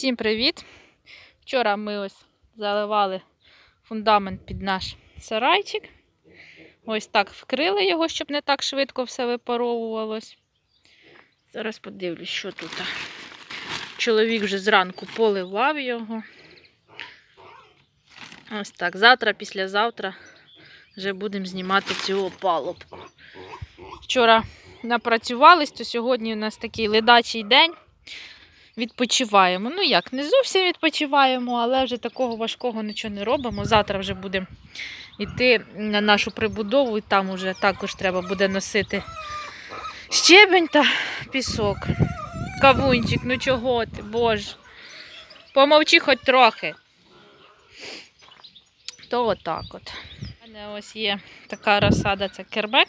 Всім привіт! Вчора ми ось заливали фундамент під наш сарайчик. Ось так вкрили його, щоб не так швидко все випаровувалось. Зараз подивлюсь, що тут. Чоловік вже зранку поливав його. Ось так. Завтра, післязавтра вже будемо знімати цю опалубку. Вчора напрацювались, то сьогодні у нас такий ледачий день. Відпочиваємо. Ну як, не зовсім відпочиваємо, але вже такого важкого нічого не робимо. Завтра вже будемо йти на нашу прибудову, і там вже також треба буде носити щебень та пісок. Кавунчик, ну чого ти, боже. Помовчи хоч трохи. То отак от. У мене ось є така розсада, це кербек.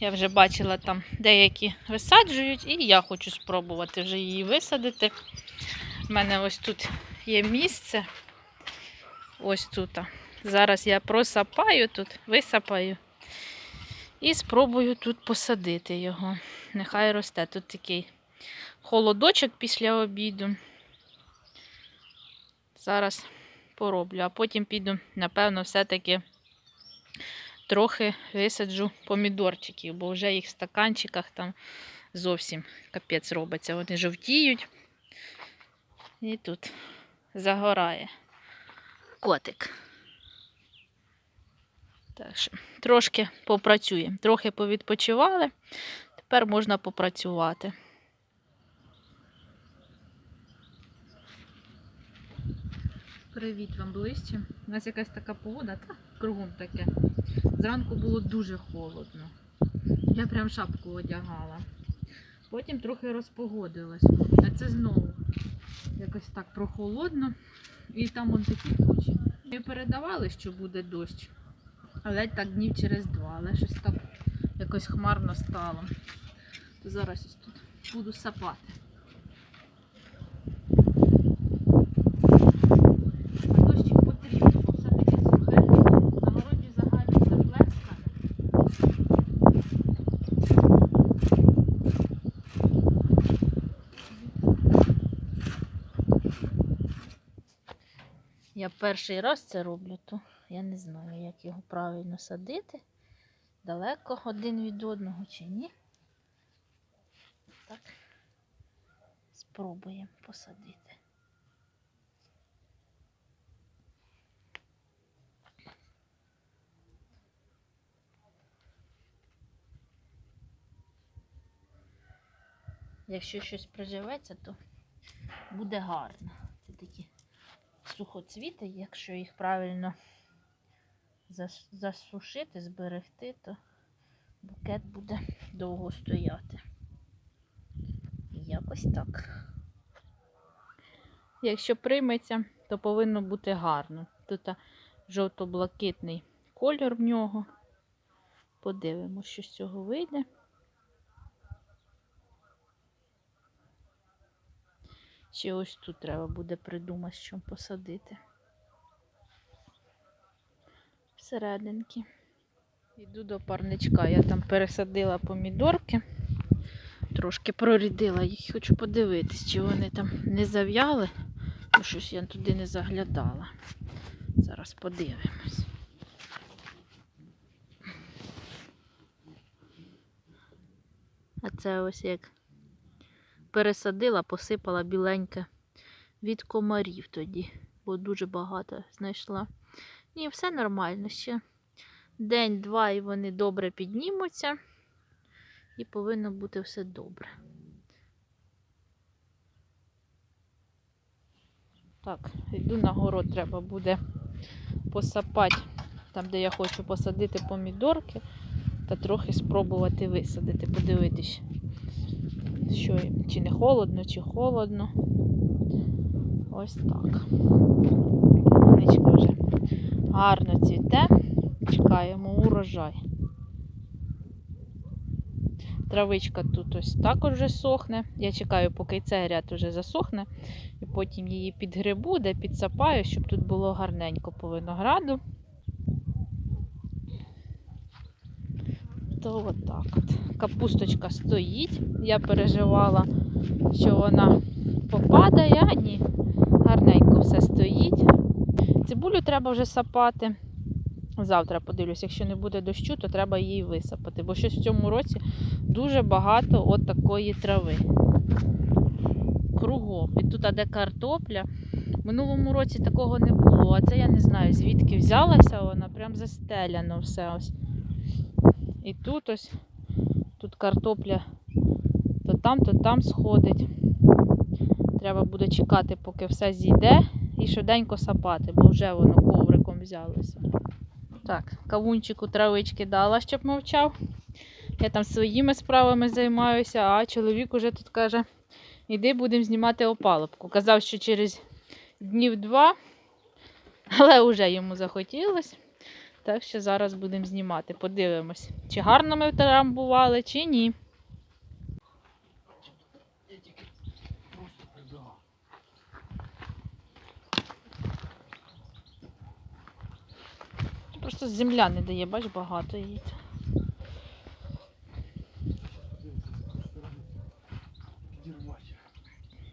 Я вже бачила там деякі висаджують, і я хочу спробувати вже її висадити. У мене ось тут є місце. Ось тут. Зараз я просапаю тут, висапаю. І спробую тут посадити його. Нехай росте. Тут такий холодочок після обіду. Зараз пороблю, а потім піду, напевно, все-таки трохи висаджу помідорчиків, бо вже їх в стаканчиках там зовсім капець робиться. Вони жовтіють. І тут загорає котик. Так що трошки попрацюємо. Трохи повідпочивали, тепер можна попрацювати. Привіт вам ближче. У нас якась така погода, та кругом таке. Зранку було дуже холодно. Я прям шапку одягала. Потім трохи розпогодилось. А це знову якось так прохолодно. І там вон такі тучі. Ми передавали, що буде дощ. Але так днів через два. Але щось так якось хмарно стало. То зараз ось тут буду сапати. А дощик потрібно, бо все таке сухе. На городі взагалі заплескане. Я перший раз це роблю, то я не знаю, як його правильно садити. Далеко один від одного чи ні. Так, спробуємо посадити. Якщо щось приживеться, то буде гарно. Сухоцвіти, якщо їх правильно засушити, зберегти, то букет буде довго стояти. Якось так. Якщо прийметься, то повинно бути гарно. Тут жовто-блакитний кольор в нього. Подивимося, що з цього вийде. Ще ось тут треба буде придумати, що посадити. Всерединки. Йду до парничка. Я там пересадила помідорки. Трошки прорідила їх, хочу подивитись, чи вони там не зав'яли, бо щось я туди не заглядала. Зараз подивимось. А це ось як пересадила, посипала біленьке від комарів тоді, бо дуже багато знайшла. Ні, все нормально ще. День-два і вони добре піднімуться, і повинно бути все добре. Так, йду на город, треба буде посапати там, де я хочу посадити помідорки, та трохи спробувати висадити, подивитись, що чи не холодно, чи холодно. Ось так. Полуничка вже гарно цвіте. Чекаємо урожай. Травичка тут ось також вже сохне. Я чекаю, поки цей ряд вже засохне, і потім її підгребу, де підсапаю, щоб тут було гарненько по винограду. то отак. От Капусточка стоїть. Я переживала, що вона попадає, ні. Гарненько все стоїть. Цибулю треба вже сапати. Завтра подивлюсь, якщо не буде дощу, то треба її висапати, бо щось в цьому році дуже багато от такої трави. Кругом. І тут де картопля. Минулому році такого не було, а це я не знаю, звідки взялася вона, прям застеляно все ось. І тут ось, тут картопля то там, то там сходить. Треба буде чекати, поки все зійде, і швиденько сапати, бо вже воно ковриком взялося. Так, кавунчику травички дала, щоб мовчав. Я там своїми справами займаюся, а чоловік уже тут каже: іди будемо знімати опалубку. Казав, що через днів два, але вже йому захотілося. Так що зараз будемо знімати. Подивимось, чи гарно ми втрамбували, чи ні. Просто земля не дає, бач, багато її.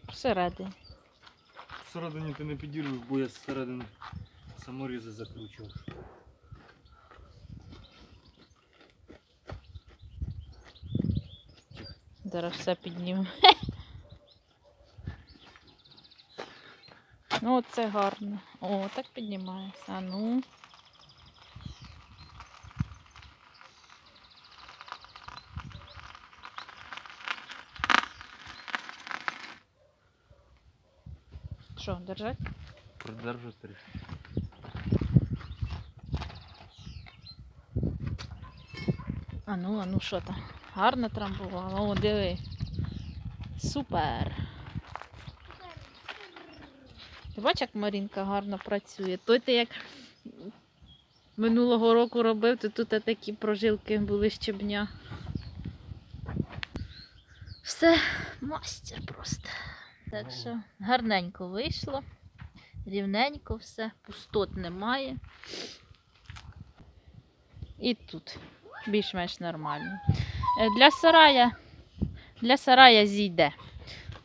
Всередині. Всередині ти не підірвеш, бо я зсередини саморізи закручував. Зараз все піднімемо. Ну, це гарно. О, так піднімається. А ну. Що, держать? Продержу трішки. А ну, а ну що там? Гарно трамбувала. О, диви. Супер. Ти бачиш, як Марінка гарно працює. Той ти як минулого року робив, то тут такі прожилки були щебня. Все, мастер просто. Так що гарненько вийшло, рівненько все, пустот немає. І тут більш-менш нормально. Е, Для сарая, для сарая зійде.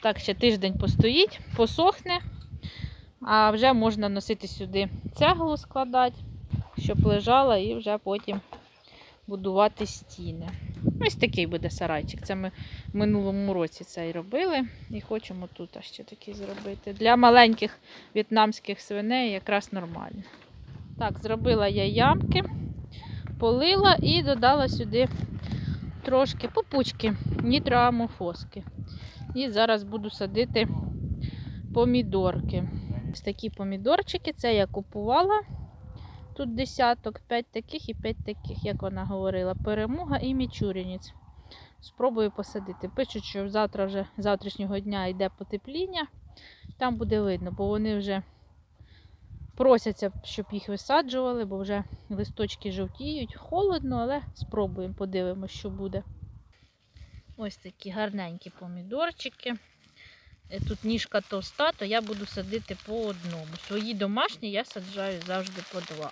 Так, ще тиждень постоїть, посохне, а вже можна носити сюди цеглу складати, щоб лежала і вже потім будувати стіни. Ось такий буде сарайчик. Це ми в минулому році цей робили і хочемо тут ще такий зробити. Для маленьких в'єтнамських свиней якраз нормально. Так, зробила я ямки полила і додала сюди трошки попучки нітроамофоски. І зараз буду садити помідорки. Ось такі помідорчики, це я купувала. Тут десяток, 5 таких і 5 таких, як вона говорила, перемога і мічурінець. Спробую посадити. Пишуть, що завтра вже завтрашнього дня йде потепління. Там буде видно, бо вони вже просяться, щоб їх висаджували, бо вже листочки жовтіють. Холодно, але спробуємо, подивимося, що буде. Ось такі гарненькі помідорчики. Е, Тут ніжка товста, то я буду садити по одному. Свої домашні я саджаю завжди по два.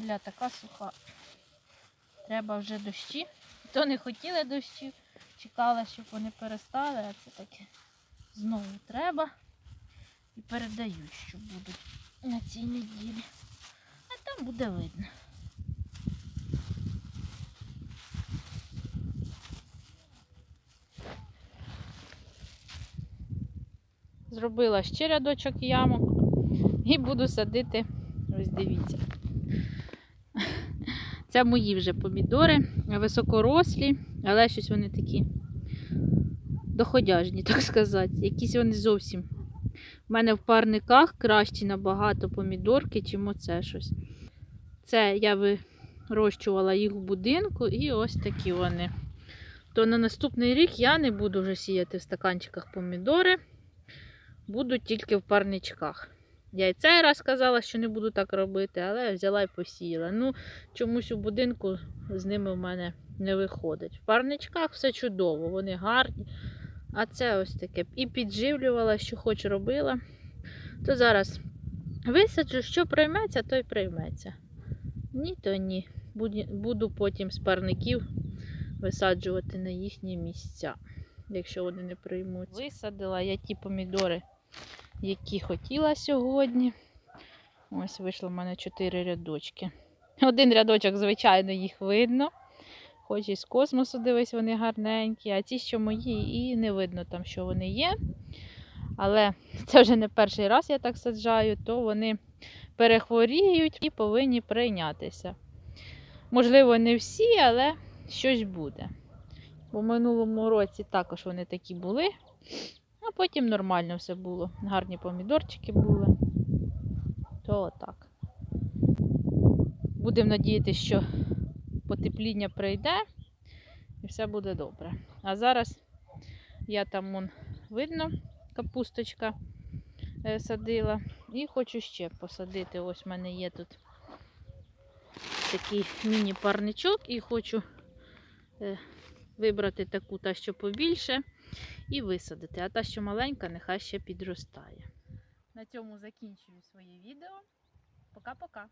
Земля така суха. Треба вже дощі. То не хотіли дощів, чекала, щоб вони перестали, а це таке знову треба. І передають, що будуть на цій неділі. А там буде видно. Зробила ще рядочок ямок і буду садити, ось дивіться. Це мої вже помідори, високорослі, але щось вони такі доходяжні, так сказати. Якісь вони зовсім. У мене в парниках кращі набагато помідорки, чим оце щось. Це я вирощувала їх в будинку і ось такі вони. То на наступний рік я не буду вже сіяти в стаканчиках помідори, буду тільки в парничках. Я і цей раз казала, що не буду так робити, але взяла і посіяла. Ну, чомусь у будинку з ними в мене не виходить. В парничках все чудово, вони гарні. А це ось таке. І підживлювала, що хоч робила. То зараз Висаджу, що прийметься, то й прийметься. Ні, то ні. Буду, потім з парників висаджувати на їхні місця, якщо вони не приймуться. Висадила я ті помідори, які хотіла сьогодні. Ось вийшло в мене 4 рядочки. Один рядочок, звичайно, їх видно. Хоч і з космосу дивись, вони гарненькі, а ті, що мої, і не видно там, що вони є. Але це вже не перший раз я так саджаю, то вони перехворіють і повинні прийнятися. Можливо, не всі, але щось буде. Бо в минулому році також вони такі були, а потім нормально все було. Гарні помідорчики були. То отак. Будемо надіятися, що потепління прийде і все буде добре. А зараз я там вон, видно, капусточка е, садила. І хочу ще посадити. Ось в мене є тут такий міні-парничок, і хочу е, вибрати таку та, що побільше, і висадити. А та, що маленька, нехай ще підростає. На цьому закінчую своє відео. Пока-пока.